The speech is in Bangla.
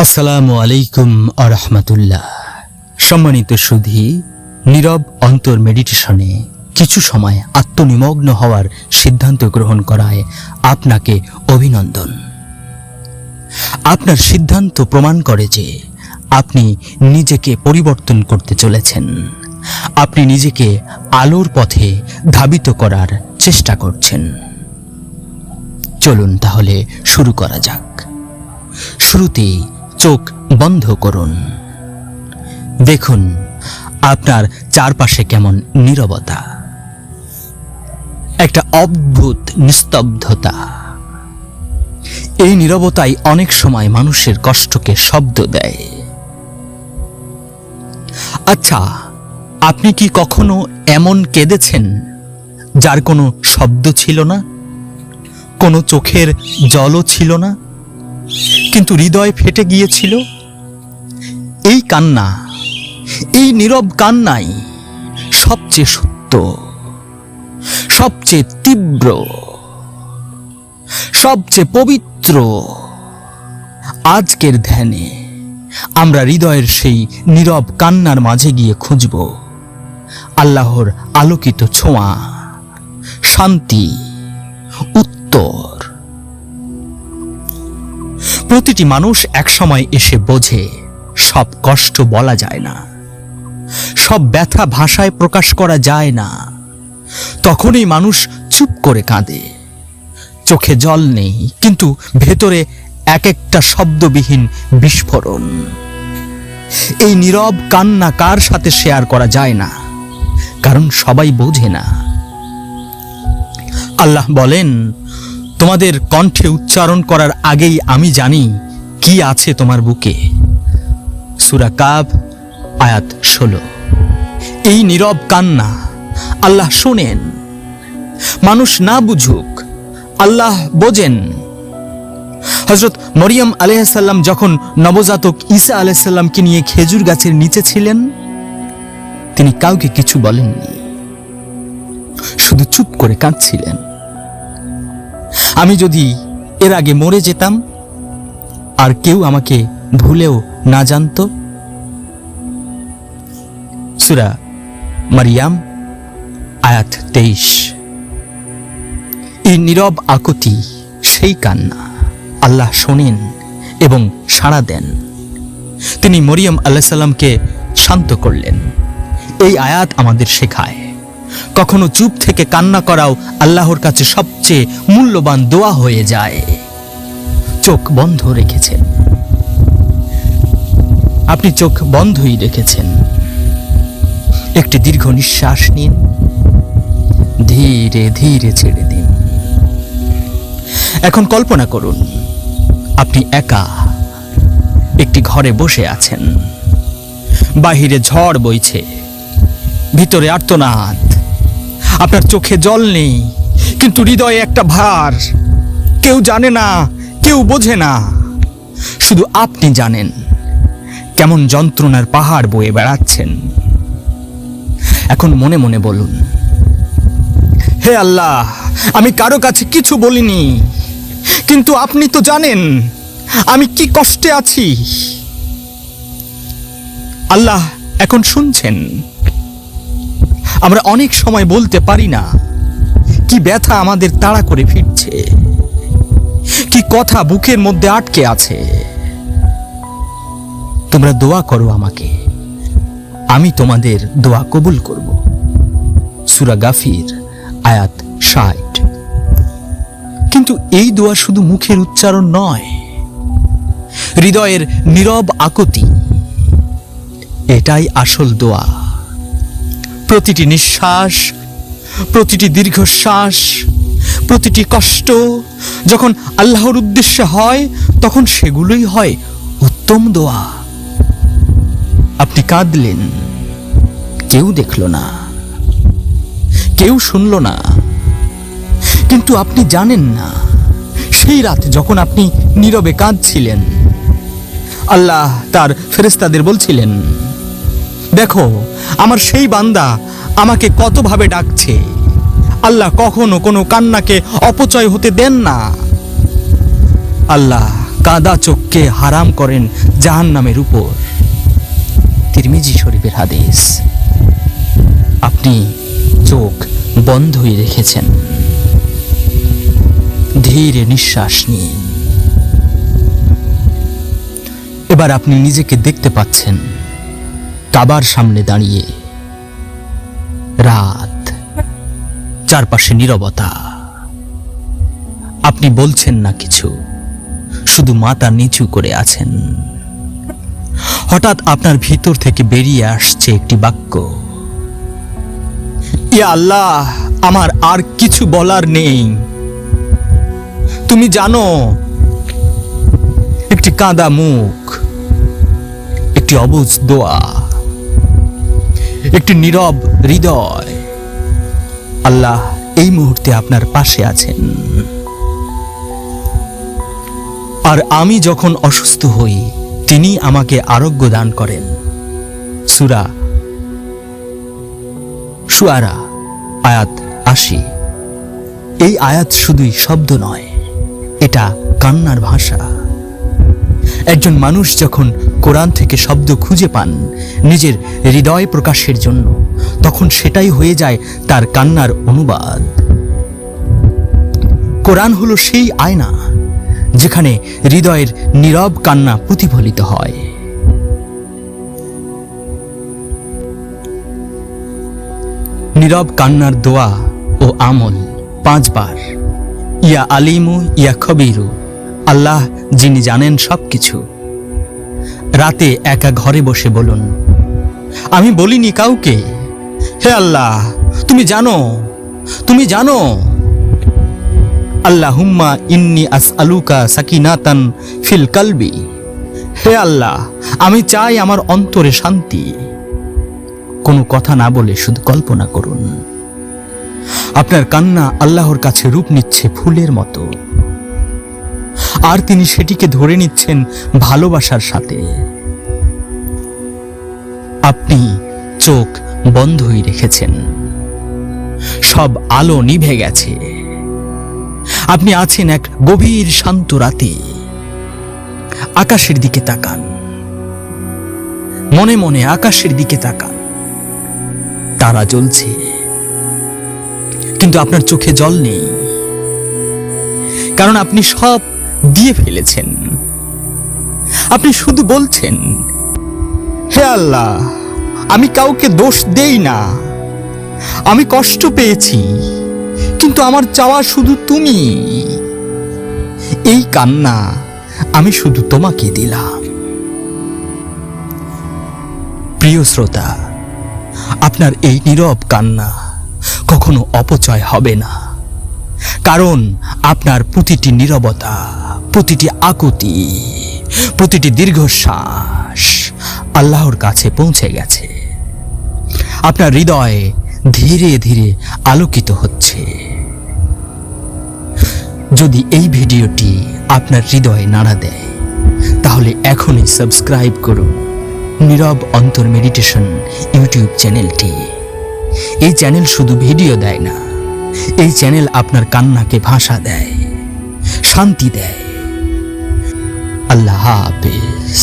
আসসালামু আলাইকুম আরহামতুল্লাহ। সম্মানিত সুধী, নীরব অন্তর মেডিটেশনে কিছু সময় আত্মনিমগ্ন হওয়ার সিদ্ধান্ত গ্রহণ করায় আপনাকে অভিনন্দন। আপনার সিদ্ধান্ত প্রমাণ করে যে আপনি নিজেকে পরিবর্তন করতে চলেছেন। আপনি নিজেকে আলোর পথে ধাবিত করার চেষ্টা করছেন। চলুন তাহলে শুরু করা যাক। শুরুতেই চোখ বন্ধ করুন। দেখুন আপনার চারপাশে কেমন নীরবতা। একটা অদ্ভুত নিস্তব্ধতা। এই নীরবতাই অনেক সময় মানুষের কষ্টকে শব্দ দেয়। আচ্ছা আপনি কি কখনো এমন কেঁদেছেন যার কোনো শব্দ ছিল না? কোনো চোখের জলও ছিল না? কিন্তু হৃদয় ফেটে গিয়েছিল। এই কান্না, এই নীরব কান্নাই সবচেয়ে সত্য, সবচেয়ে তীব্র, সবচেয়ে পবিত্র আজকের ধ্যানে আমরা হৃদয়ের সেই নীরব কান্নার মাঝে গিয়ে খুঁজব। আল্লাহর আলোকিত ছোঁয়া, শান্তি, উত্তর। প্রতিটি মানুষ একসময় এসে বোঝে, সব কষ্ট বলা যায় না। সব ব্যথা ভাষায় প্রকাশ করা যায় না। তখনই মানুষ চুপ করে কাঁদে। চোখে জল নেই, কিন্তু ভেতরে এক একটা শব্দবিহীন বিস্ফোরণ। এই নীরব কান্না কার সাথে শেয়ার করা যায় না, কারণ সবাই বোঝে না। আল্লাহ বলেন তোমাদের কণ্ঠে উচ্চারণ করার আগেই আমি জানি কি আছে তোমার বুকে। সুরা কাব আয়াত ষোলো। এই নীরব কান্না আল্লাহ শোনেন। মানুষ না বুঝুক, আল্লাহ বোঝেন। হজরত মরিয়ম আলাইসাল্লাম যখন নবজাতক ঈসা আলাইসাল্লামকে নিয়ে খেজুর গাছের নিচে ছিলেন, তিনি কাউকে কিছু বলেননি। শুধু চুপ করে কাঁদছিলেন। আমি যদি এর আগে মরে যেতাম, আর কেউ আমাকে ভুলেও না জানতো? সুরা মারিয়াম, আয়াত তেইশ। এই নীরব আকুতি, সেই কান্না আল্লাহ শোনেন এবং সাড়া দেন। তিনি মরিয়ম আল্লাহ সাল্লামকে শান্ত করলেন। এই আয়াত আমাদের শেখায়। কখনো চুপ থেকে কান্না করাও আল্লাহর কাছে সবচেয়ে মূল্যবান দোয়া হয়ে যায়। চোখ বন্ধ রেখেছেন। আপনি চোখ বন্ধই রেখেছেন। একটি দীর্ঘ নিঃশ্বাস নিন। ধীরে ধীরে ছেড়ে দিন। এখন কল্পনা করুন, আপনি একা একটি ঘরে বসে আছেন। বাহিরে ঝড় বইছে, ভিতরে আর্তনাদ। আপনার চোখে জল নেই, কিন্তু হৃদয়ে একটা ভার। কেউ জানে না, কেউ বোঝে না। শুধু আপনি জানেন কেমন যন্ত্রণার পাহাড় বয়ে বেড়াচ্ছেন। এখন মনে মনে বলুন, হে আল্লাহ, আমি কারও কাছে কিছু বলিনি, কিন্তু আপনি তো জানেন আমি কি কষ্টে আছি। আল্লাহ এখন শুনছেন। আমরা অনেক সময় বলতে পারি না কি ব্যথা আমাদের তাড়া করে ফিরছে, কি কথা বুকের মধ্যে আটকে আছে। তোমরা দোয়া করো আমাকে, আমি তোমাদের দোয়া কবুল করব। সুরা গাফির, আয়াত ষাট। কিন্তু এই দোয়া শুধু মুখের উচ্চারণ নয়, হৃদয়ের নীরব আকুতি, এটাই আসল দোয়া। প্রতিটি নিঃশ্বাস, প্রতিটি দীর্ঘশ্বাস, প্রতিটি কষ্ট যখন আল্লাহর উদ্দেশ্যে হয়, তখন সেগুলোই হয় উত্তম দোয়া। আপনি কাঁদলেন, কেউ দেখল না, কেউ শুনল না, কিন্তু আপনি জানেন না। সেই রাত যখন আপনি নীরবে কাঁদছিলেন, আল্লাহ তার ফেরেস্তাদের বলছিলেন দেখো, আমার সেই বান্দা আমাকে কতভাবে ডাকছে। আল্লাহ কখনো কোনো কান্নাকে অপচয় হতে দেন না। আল্লাহ কাদা চোখকে হারাম করেন জাহান্নামের উপর। তিরমিজি শরীফের হাদিস। আপনি চোখ বন্ধই রেখেছেন। ধীরে নিঃশ্বাস নিন। এবার আপনি নিজেকে দেখতে পাচ্ছেন। কাবার সামনে দাঁড়িয়ে। রাত। চারপাশে নীরবতা। আপনি বলছেন না কিছু। শুধু মাথা নিচু করে আছেন। হঠাৎ আপনার ভিতর থেকে বেরিয়ে আসছে একটি বাক্য। ইয়া আল্লাহ, আমার আর কিছু বলার নেই। তুমি জানো, একটি কাঁদা মুখ, একটি অবুজ দোয়া। একটি নীরব হৃদয়। আল্লাহ এই মুহূর্তে আপনার পাশে আছেন। আর আমি যখন অসুস্থ হই, তিনি আমাকে আরোগ্য দান করেন। সুরা সুয়ারা আয়াত আশি। এই আয়াত শুধুই শব্দ নয়, এটা কান্নার ভাষা। একজন মানুষ যখন কোরআন থেকে শব্দ খুঁজে পান নিজের হৃদয় প্রকাশের জন্য, তখন সেটাই হয়ে যায় তার কান্নার অনুবাদ। কোরআন হলো সেই আয়না যেখানে হৃদয়ের নীরব কান্না প্রতিফলিত হয়। নীরব কান্নার দোয়া ও আমল পাঁচবার। ইয়া আলিমু, ইয়া খবিরু। আল্লাহ, যিনি জানেন সব কিছু রাতে একা ঘরে বসে বলুন, আমি বলিনি কাউকে? হে আল্লাহ, তুমি জানো তুমি জানো। আল্লাহ হুম্মা ইন্নি আস আলুকা সাকিনাতান ফিল কালবি। হে আল্লাহ, আমি চাই আমার অন্তরে শান্তি। কোনো কথা না বলে শুধু কল্পনা করুন। আপনার কান্না আল্লাহর কাছে রূপ নিচ্ছে ফুলের মতো। আর তিনি সেটিকে ধরে নিচ্ছেন ভালোবাসার সাথে। আপনি চোখ বন্ধই রেখেছেন। সব আলো নিভে গেছে। আপনি আছেন এক গভীর শান্ত রাতে। আকাশের দিকে তাকান। মনে মনে আকাশের দিকে তাকান। তারা জ্বলছে। কিন্তু আপনার চোখে জল নেই। কারণ আপনি সব দিয়ে ফেলেছেন। আপনি শুধু বলছেন, হে আল্লাহ, আমি কাউকে দোষ দেই না। আমি কষ্ট পেয়েছি, কিন্তু আমার চাওয়া শুধু তুমি। এই কান্না আমি শুধু তোমাকে দিলাম। প্রিয় শ্রোতা, আপনার এই নীরব কান্না কখনো অপচয় হবে না, কারণ আপনার প্রতিটি নীরবতা প্রতিটি আকুতি, প্রতিটি দীর্ঘশ্বাস আল্লাহর কাছে পৌঁছে গেছে। আপনার হৃদয় ধীরে ধীরে আলোকিত হচ্ছে। যদি এই ভিডিওটি আপনার হৃদয়ে নাড়া দেয়, তাহলে এখনই সাবস্ক্রাইব করুন নীরব অন্তর মেডিটেশন ইউটিউব চ্যানেলটি। এই চ্যানেল শুধু ভিডিও দেয় না, এই চ্যানেল আপনার কান্নাকে ভাষা দেয়, শান্তি দেয়। আল্লাহ হাফেজ।